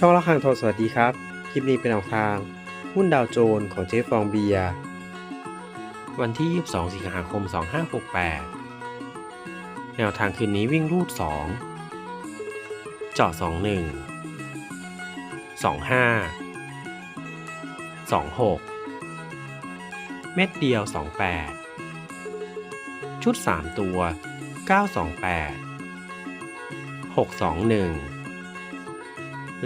ช่องละครังทองสวัสดีครับ คลิปนี้เป็นแนวทาง หุ้นดาวโจนของเจ๊ฟองเบียวันที่ 22 สิงหาคม 2568 แนวทางคืนนี้วิ่งรูด 2 เจาะ 21 25 26 เม็ดเดียว 28 ชุด 3 ตัว 928 621